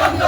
ಬಂದ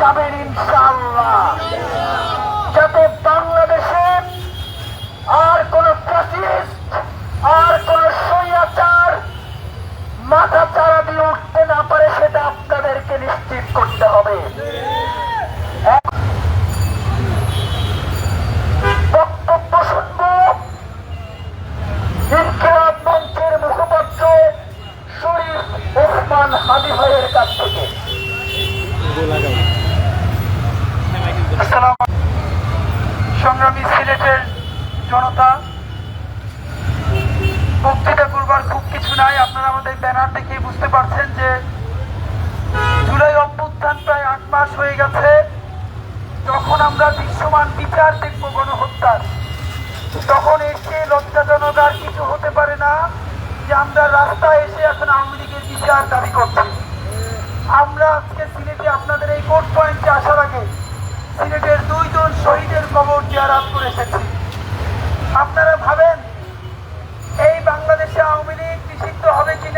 stabbing himself. নাই আপনারা আমাদের ব্যানার দেখে বুঝতে পারছেন যে জুলাই অভ্যুত্থান প্রায় আট মাস হয়ে গেছে। যখন আমরা দৃশ্যমান বিচার দেখব গণহত্যার, তখন এসে লজ্জাজনক আর কিছু হতে পারে না যে আমরা রাস্তায় এসে এখন আওয়ামী লীগের বিচার দাবি করছি। আমরা আজকে সিলেটে আপনাদের এই কোর্ট পয়েন্টে আসার আগে সিলেটের দুইজন শহীদের কবর জিয়ারাত করে এসেছি। আপনারা ভাবেন, এই বাংলাদেশে আওয়ামী লীগ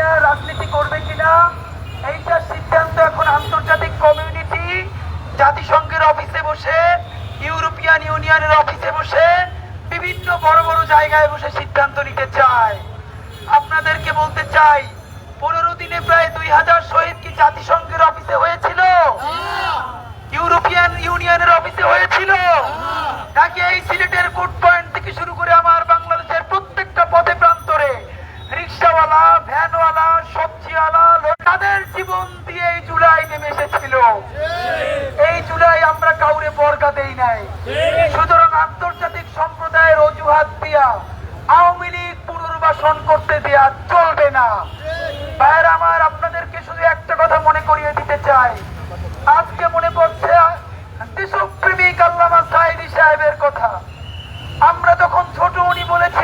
কিনা, রাজনীতি করবে কিনা এইটার সিদ্ধান্ত এখন আন্তর্জাতিক কমিউনিটি জাতিসংঘের অফিসে বসে, ইউরোপিয়ান ইউনিয়নের অফিসে বসে, বিভিন্ন বড় বড় জায়গায় বসে সিদ্ধান্ত নিতে চায়। আপনাদেরকে বলতে চাই, পনেরো দিনে প্রায় দুই হাজার শহীদ কি জাতিসংঘের অফিসে হয়েছিল? ইউরোপিয়ান ইউনিয়নের অফিসে হয়েছিল? নাকি এই সিলেটের কোর্ট পয়েন্ট থেকে শুরু করে আমার বাংলাদেশের প্রত্যেকটা পথে প্রান্তরে রিক্সাওয়ালা ভ্যানওয়ালা সবজিওয়ালা তাদের জীবন দিয়ে এই জুলাই নেমে এসেছিল। এই জুলাই আমরা কাউরে বর্গা দেই নাই। সুতরাং আন্তর্জাতিক সম্প্রদায়ের অজুহাত দিয়া আওয়ামী লীগ পুনর্বাসন করতে দেয়া চলবে না। ভাইয়ের আমার, আপনাদেরকে শুধু একটা কথা মনে করিয়ে দিতে চাই। আজকে মনে পড়ছে দেশপ্রেমিক আল্লামা সাহেবের কথা। আমরা তখন ছোট উনি বলেছিলেন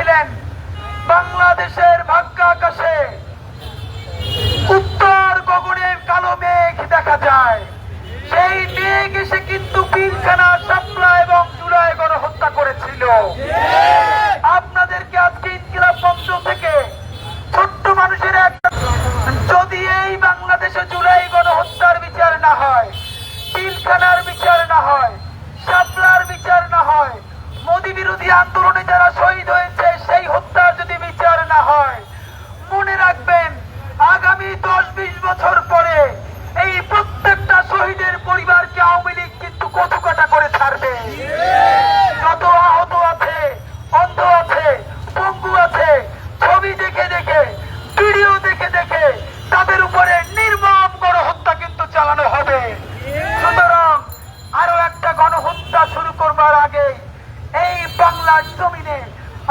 দেখা যায়। সেই মেঘ এসে কিন্তু পিলখানা শাপলা এবং জুলাই গণহত্যা করেছিল আপনাদেরকে আজকে ইনকিলাব মঞ্চ থেকে ছোট্ট মানুষের একটা যদি এই বাংলাদেশে জুলাই গণহত্যার বিচার না হয় পিলখানার বিচার না হয় শাপলার বিচার না হয় মোদী বিরোধী আন্দোলনে যারা শহীদ হয়েছে সেই হত্যার যদি বিচার না হয় মনে রাখবেন আগামী দশ বিশ বছর পরে এই প্রত্যেকটা শহীদের পরিবারকে আওয়ামী লীগ কিন্তু কচুকাটা করে ছাড়বে। যত আহত আছে, অন্ধ আছে, পঙ্গু আছে, ছবি দেখে দেখে, ভিডিও দেখে দেখে, তাদের উপরে নির্মম গণহত্যা কিন্তু চালানো হবে। সুতরাং আরও একটা গণহত্যা শুরু করবার আগে এই বাংলার জমিনে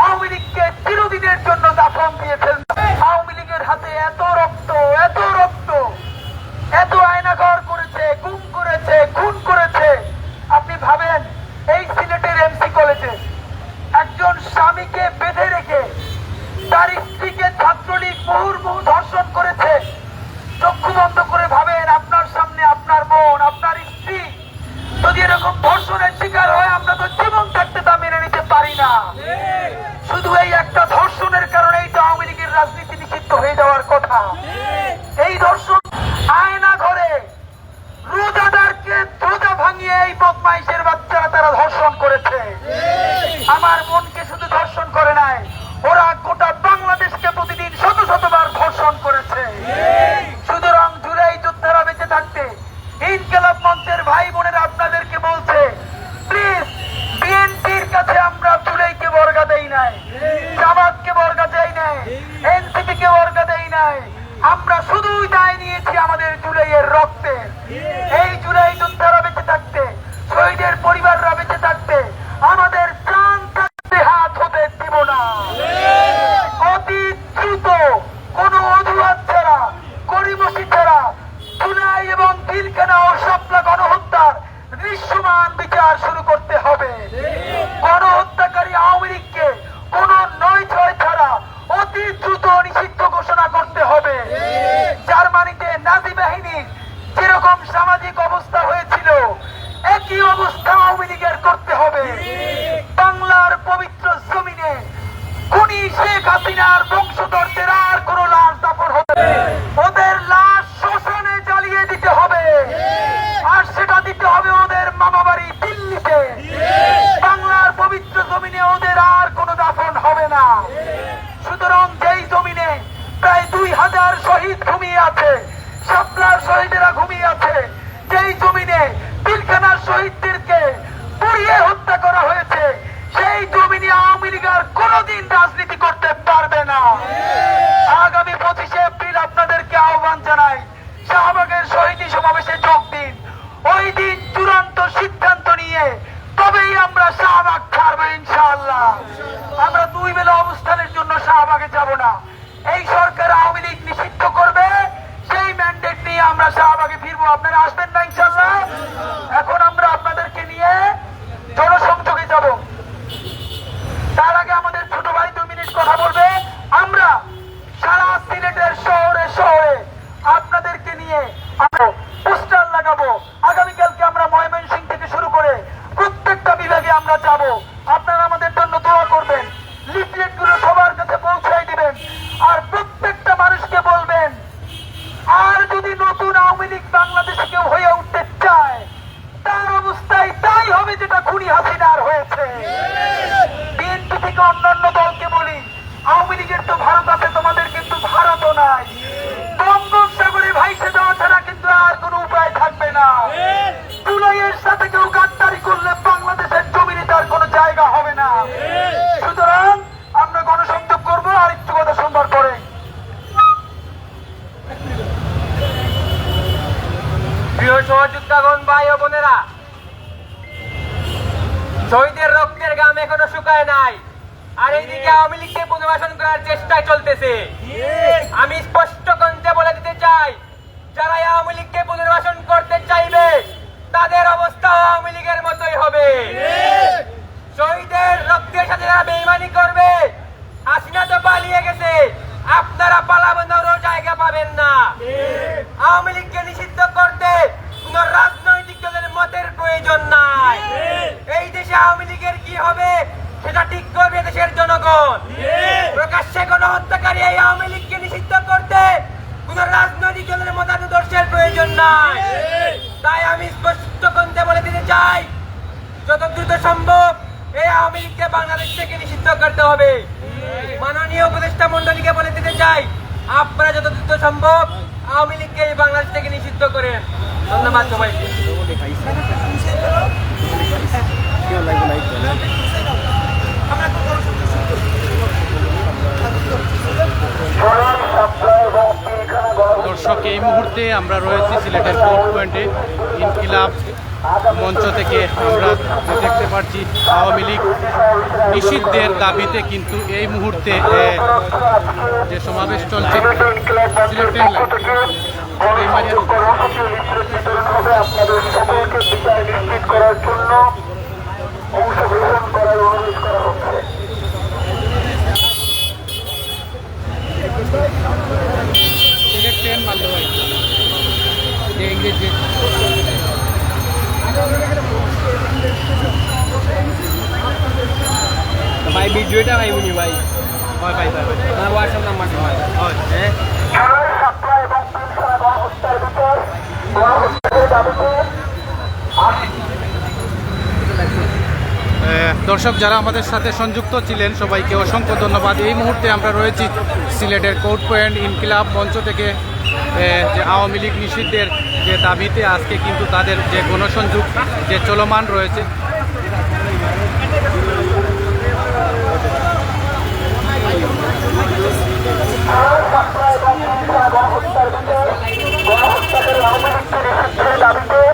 আওয়ামী লীগকে চিরদিনের জন্য দাফন দিয়ে ফেলতে হবে। আওয়ামী লীগের হাতে এত রক্ত এত রক্ত এত আয়নাঘর করেছে গুম করেছে খুন করেছে আপনি ভাবেন এই সিলেটের এমসি কলেজে একজন স্বামীকে বেঁধে রেখে তার স্ত্রীকে ছাত্রলীগ মুহুর্মুহু ধর্ষণ করেছে চক্ষু বন্ধ করে ভাবেন আপনার সামনে আপনার বোন আপনার স্ত্রী যদি এরকম ধর্ষণের শিকার হয় আমরা তো জীবন থাকতে তা মেনে নিতে পারি না শুধু এই একটা ধর্ষণের কারণেই তো আওয়ামী লীগের রাজনীতি নিষিদ্ধ হয়ে যাওয়ার কথা এই ধর্ষণ আয়না ঘরে রোজাদারকে রোজা ভাঙিয়ে এই বদমাইশের বাচ্চারা তারা ধর্ষণ করেছে আমার মনকে শুধু ধর্ষণ করে নাই ওরা গোটা বাংলাদেশকে প্রতিদিন শত শতবার ধর্ষণ করেছে সুতরাং জুলাই যোদ্ধারা বেঁচে থাকতে ইনকেলাব মঞ্চের ভাই বোনেরা আপনাদেরকে বলছে প্লিজ বিএনপির কাছে আমরা জুলাইকে বর্গা দেই নাই জামাতকে বর্গা দেই নাই এনসিপি কে বর্গা দেই নাই আমরা শুধুই দায় নিয়েছি আমাদের জুলাইয়ের রক্তে। এই জুলাই যোদ্ধারা বেঁচে থাকতে, শহীদের পরিবাররা বেঁচে থাকতে, আমাদের প্রাণ থাকতে হাত হতে দিব না। অতি দ্রুত, কোন অজুহাত ছাড়া গরিবসী ছাড়া, জুলাই এবং পিলখানা ও শাপলা গণহত্যার দৃশ্যমান বিচার শুরু করতে হবে। গণহত্যাকারী আওয়ামী লীগকে কোন নয় ছয় ছাড়া অতি দ্রুত নিষিদ্ধ ঘোষণা করতে হবে। সামাজিক অবস্থা হয়েছিল, একই অবস্থা আওয়ামী লীগের করতে হবে। বাংলার পবিত্র জমিনে খুনি শেখ হাসিনার বংশধরদের আর কোন লাশ দাফন হবে ওদের লাশ শ্মশানে জ্বালিয়ে দিতে হবে। আর সেটা দিতে হবে ওদের মামা বাড়ি দিল্লিতে। বাংলার পবিত্র জমিনে ওদের আর কোনো দাফন হবে না। কোনদিন রাজনীতি করতে পারবে না। আগামী পঁচিশে এপ্রিল আপনাদেরকে আহ্বান জানাই, শাহবাগের শহীদ সমাবেশে যোগ দিন। ওই দিন চূড়ান্ত সিদ্ধান্ত নিয়ে তবেই আমরা শাহবাগ ছাড়বো ইনশাআল্লাহ। আমরা দুই বেলা অবস্থানের জন্য শাহবাগে যাব না। এই সরকার আওয়ামী লীগ নিষিদ্ধ করবে, সেই ম্যান্ডেট নিয়ে আমরা শাহবাগে ফিরবো। আপনারা আসবেন না ইনশাআল্লাহ? সাথে কেউ গাদ্দারি করলে বাংলাদেশের জমিনে তার কোনো জায়গা হবে না। সুতরাং আমরা গণসংযোগ করব আর একটু কথা শুনবার পরে। প্রিয় সহযোদ্ধাগণ ভাই ও বোনেরা শহীদের রক্তের গাম এখনও শুকায় নাই। আর এইদিকে আওয়ামী লীগকে পুনর্বাসন করার চেষ্টা চলতেছে। আমি স্পষ্ট কণ্ঠে বলে দিতে চাই যারা আওয়ামী লীগকে পুনর্বাসন করতে চাইবে তাদের অবস্থা আওয়ামী লীগের মতোই হবে শহীদের রক্তের সাথে বেইমানি করবে। হাসিনা তো পালিয়ে গেছে। আপনারা পালাবনারও জায়গা পাবেন না। আওয়ামী লীগকে নিষিদ্ধ করতে কোন রাজনৈতিক দলের মতের প্রয়োজন নাই। এই দেশে আওয়ামী লীগের কি হবে সেটা ঠিক করবে দেশের জনগণ। প্রকাশ্যে কোন হত্যাকারী এই আওয়ামী লীগকে নিষিদ্ধ করতে কোন রাজনৈতিক দলের মতাদর্শের প্রয়োজন নাই। যত সম্ভব এই আওয়ামী লীগকে বাংলাদেশ থেকে নিষিদ্ধ করতে হবে। মাননীয় উপদেষ্টা মন্ডলীকে বলে দিতে চাই, আপনারা যত দ্রুত সম্ভব আওয়ামী লীগকে এই বাংলাদেশ থেকে নিষিদ্ধ করেন। ধন্যবাদ সবাইকে। দর্শক, এই মুহূর্তে আমরা রয়েছি সিলেটের কোর্ট পয়েন্টে, ইনকিলাব মঞ্চ থেকে আমরা দেখতে পাচ্ছি আওয়ামী লীগ। নিষিদ্ধের দাবিতে কিন্তু এই মুহূর্তে যে সমাবেশ চলছে অংশগ্রহণ করার অনুরোধ করা সিলেট ট্রেন মারল ভাই যে ইংরেজি ভাই ভিডিওটা ভাই উনি ভাই হয় ভাই ভাই হোয়াটসঅ্যাপ নাম্বার হয়। হ্যাঁ দর্শক যারা আমাদের সাথে সংযুক্ত ছিলেন সবাইকে অসংখ্য ধন্যবাদ। এই মুহূর্তে আমরা রয়েছি সিলেটের কোর্ট পয়েন্ট ইনকিলাব মঞ্চ থেকে। যে আওয়ামী লীগ নিষিদ্ধের যে দাবিতে আজকে কিন্তু তাদের যে গণসংযোগ যে চলমান রয়েছে হত্যার দাবিতে